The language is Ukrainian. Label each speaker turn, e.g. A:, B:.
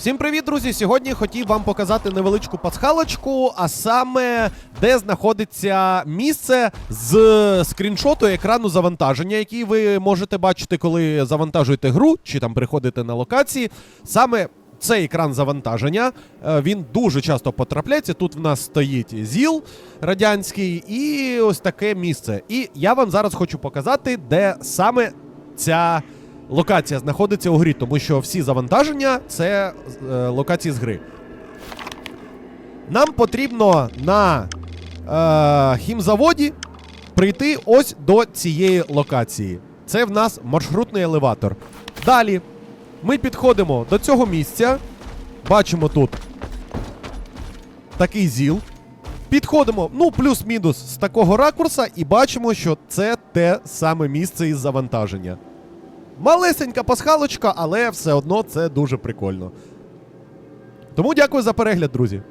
A: Всім привіт, друзі! Сьогодні хотів вам показати невеличку пасхалочку, а саме де знаходиться місце з скріншоту екрану завантаження, який ви можете бачити, коли завантажуєте гру чи там приходите на локації. Саме цей екран завантаження е, він дуже часто потрапляється. Тут в нас стоїть ЗІЛ радянський і ось таке місце. І я вам зараз хочу показати, де саме ця локація знаходиться у грі, тому що всі завантаження це е, локації з гри. Нам потрібно на е, хімзаводі прийти ось до цієї локації. Це в нас маршрутний елеватор. Далі ми підходимо до цього місця. Бачимо тут такий зіл. Підходимо, ну, плюс-мінус з такого ракурса, і бачимо, що це те саме місце із завантаження. Малесенька пасхалочка, але все одно це дуже прикольно. Тому дякую за перегляд, друзі.